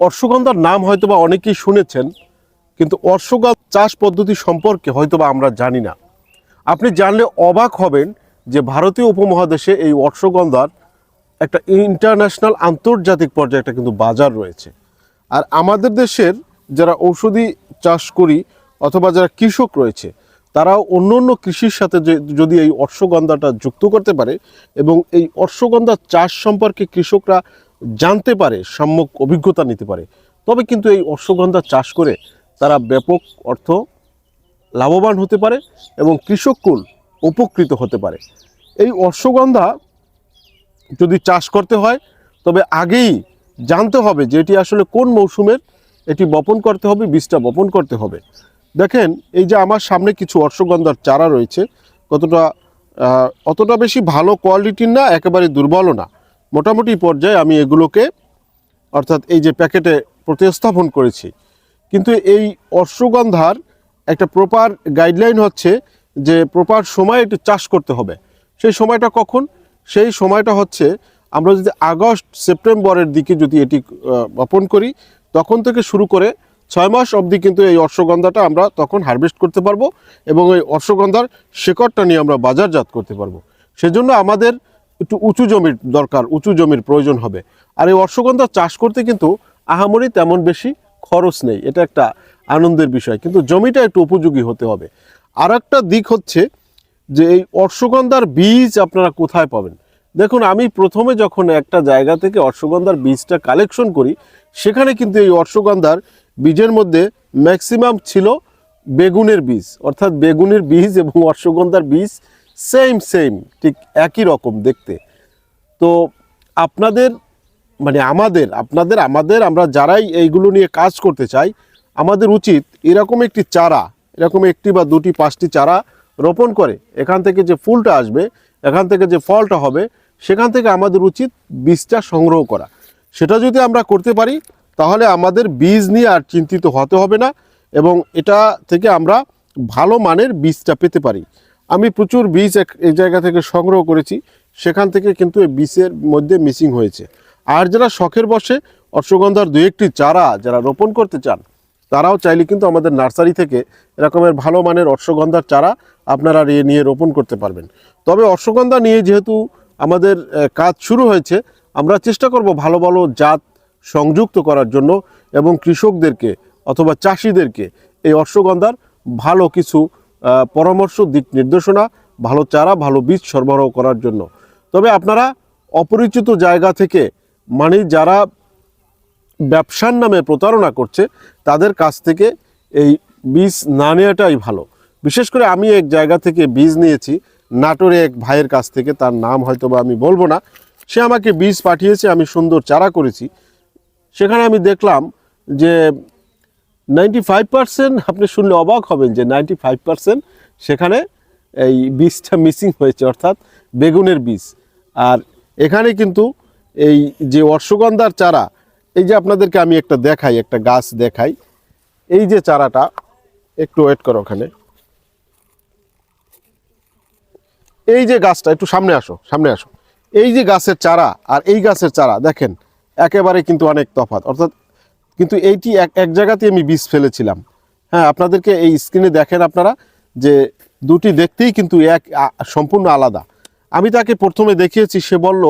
অশ্বগন্ধার নাম হয়তো বা অনেকেই শুনেছেন, কিন্তু অশ্বগন্ধা চাষ পদ্ধতি সম্পর্কে হয়তো বা আমরা জানি না। আপনি জানলে অবাক হবেন যে ভারতীয় উপমহাদেশে এই অশ্বগন্ধার একটা ইন্টারন্যাশনাল আন্তর্জাতিক পর্যায়ে একটা কিন্তু বাজার রয়েছে। আর আমাদের দেশের যারা ঔষধি চাষ করি অথবা যারা কৃষক রয়েছে, তারাও অন্য অন্য কৃষির সাথে যদি এই অশ্বগন্ধাটা যুক্ত করতে পারে এবং এই অশ্বগন্ধা চাষ সম্পর্কে কৃষকরা জানতে পারে, সম্যক অভিজ্ঞতা নিতে পারে। তবে কিন্তু এই অশ্বগন্ধা চাষ করে তারা ব্যাপক অর্থ লাভবান হতে পারে এবং কৃষককুল উপকৃত হতে পারে। এই অশ্বগন্ধা যদি চাষ করতে হয়, তবে আগেই জানতে হবে যে এটি আসলে কোন মৌসুমের, এটি বপন করতে হবে, বীজটা বপন করতে হবে। দেখেন, এই যে আমার সামনে কিছু অশ্বগন্ধার চারা রয়েছে, কতটা অতটা বেশি ভালো কোয়ালিটির না, একেবারে দুর্বলও না। মোটামুটি পর্যায়ে আমি এগুলোকে, অর্থাৎ এই যে প্যাকেটে প্রতিস্থাপন করেছি। কিন্তু এই অশ্বগন্ধার একটা প্রপার গাইডলাইন হচ্ছে যে প্রপার সময় একটু চাষ করতে হবে। সেই সময়টা কখন? সেই সময়টা হচ্ছে আমরা যদি আগস্ট, সেপ্টেম্বরের দিকে যদি এটি বপন করি, তখন থেকে শুরু করে ছয় মাস অবধি কিন্তু এই অশ্বগন্ধাটা আমরা তখন হারভেস্ট করতে পারব এবং এই অশ্বগন্ধার শেকড়টা নিয়ে আমরা বাজারজাত করতে পারব। সেজন্য আমাদের একটু উঁচু জমির দরকার, উঁচু জমির প্রয়োজন হবে। আর এই অশ্বগন্ধা চাষ করতে কিন্তু আহামরি তেমন বেশি খরচ নেই, এটা একটা আনন্দের বিষয়। কিন্তু জমিটা একটু উপযোগী হতে হবে। আর একটা দিক হচ্ছে যে এই অশ্বগন্ধার বীজ আপনারা কোথায় পাবেন? দেখুন, আমি প্রথমে যখন একটা জায়গা থেকে অশ্বগন্ধার বীজটা কালেকশন করি, সেখানে কিন্তু এই অশ্বগন্ধার বীজের মধ্যে ম্যাক্সিমাম ছিল বেগুনের বীজ, অর্থাৎ বেগুনের বীজ এবং অশ্বগন্ধার বীজ সেম সেম ঠিক একই রকম দেখতে। তো আপনাদের মানে আমাদের, আপনাদের, আমাদের, আমরা যারাই এইগুলো নিয়ে কাজ করতে চাই, আমাদের উচিত এরকম একটি চারা, এরকম একটি বা দুটি, পাঁচটি চারা রোপণ করে। এখান থেকে যে ফুলটা আসবে, এখান থেকে যে ফলটা হবে, সেখান থেকে আমাদের উচিত বীজটা সংগ্রহ করা। সেটা যদি আমরা করতে পারি, তাহলে আমাদের বীজ নিয়ে আর চিন্তিত হতে হবে না এবং এটা থেকে আমরা ভালো মানের বীজটা পেতে পারি। আমি প্রচুর বীজ এক- এই জায়গা থেকে সংগ্রহ করেছি, সেখান থেকে কিন্তু এই বীজের মধ্যে মিসিং হয়েছে। আর যারা শখের বসে, অশ্বগন্ধার দু একটি চারা যারা রোপণ করতে চান, তারাও চাইলে কিন্তু আমাদের নার্সারি থেকে এরকমের ভালো মানের অশ্বগন্ধার চারা আপনারা নিয়ে নিয়ে রোপণ করতে পারবেন। তবে অশ্বগন্ধা নিয়ে যেহেতু আমাদের কাজ শুরু হয়েছে, আমরা চেষ্টা করব ভালো ভালো জাত সংযুক্ত করার জন্য এবং কৃষকদেরকে অথবা চাষিদেরকে এই অশ্বগন্ধার ভালো কিছু পরামর্শ, দিক নির্দেশনা, ভালো চারা, ভালো বীজ সরবরাহ করার জন্য। তবে আপনারা অপরিচিত জায়গা থেকে মানে যারা ব্যবসার নামে প্রতারণা করছে, তাদের কাছ থেকে এই বীজ না নেওয়াটাই ভালো। বিশেষ করে আমি এক জায়গা থেকে বীজ নিয়েছি, নাটোরে এক ভাইয়ের কাছ থেকে, তার নাম হয়তো বা আমি বলব না। সে আমাকে বীজ পাঠিয়েছে, আমি সুন্দর চারা করেছি। সেখানে আমি দেখলাম যে নাইনটি ফাইভ পার্সেন্ট আপনি শুনলে অবাক হবেন যে নাইনটি ফাইভ পার্সেন্ট সেখানে এই বীজটা মিসিং হয়েছে, অর্থাৎ বেগুনের বীজ। আর এখানে কিন্তু এই যে অশ্বগন্ধার চারা, এই যে আপনাদেরকে আমি একটা দেখাই, একটা গাছ দেখাই, এই যে চারাটা, একটু ওয়েট করো ওখানে। এই যে গাছটা, একটু সামনে আসো সামনে আসো। এই যে গাছের চারা, আর এই গাছের চারা, দেখেন, একেবারে কিন্তু অনেক তফাৎ, অর্থাৎ কিন্তু এইটি এক এক জায়গাতে আমি বীজ ফেলেছিলাম। হ্যাঁ আপনাদেরকে এই স্ক্রিনে দেখেন আপনারা যে দুটি দেখতেই কিন্তু এক সম্পূর্ণ আলাদা। আমি তাকে প্রথমে দেখিয়েছি, সে বলল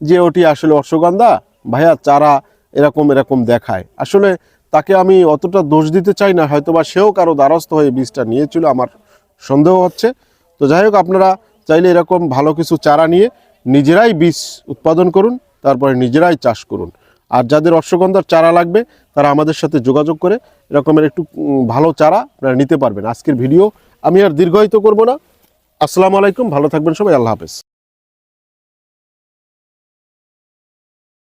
যে ওটি আসলে অশ্বগন্ধা, ভাইয়া চারা এরকম এরকম দেখায়। আসলে তাকে আমি অতটা দোষ দিতে চাই না হয়তো বা সেও কারও দ্বারস্থ হয়ে বীজটা নিয়েছিল, আমার সন্দেহ হচ্ছে। তো যাই হোক, আপনারা চাইলে এরকম ভালো কিছু চারা নিয়ে নিজেরাই বীজ উৎপাদন করুন, তারপরে নিজেরাই চাষ করুন। আর যাদের অশ্বগন্ধার চারা লাগবে, তারা আমাদের সাথে যোগাযোগ করে এরকমের একটু ভালো চারা আপনারা নিতে পারবেন। আজকের ভিডিও আমি আর দীর্ঘায়িত করব না। আসসালামু আলাইকুম, ভালো থাকবেন সবাই, আল্লাহ হাফেজ।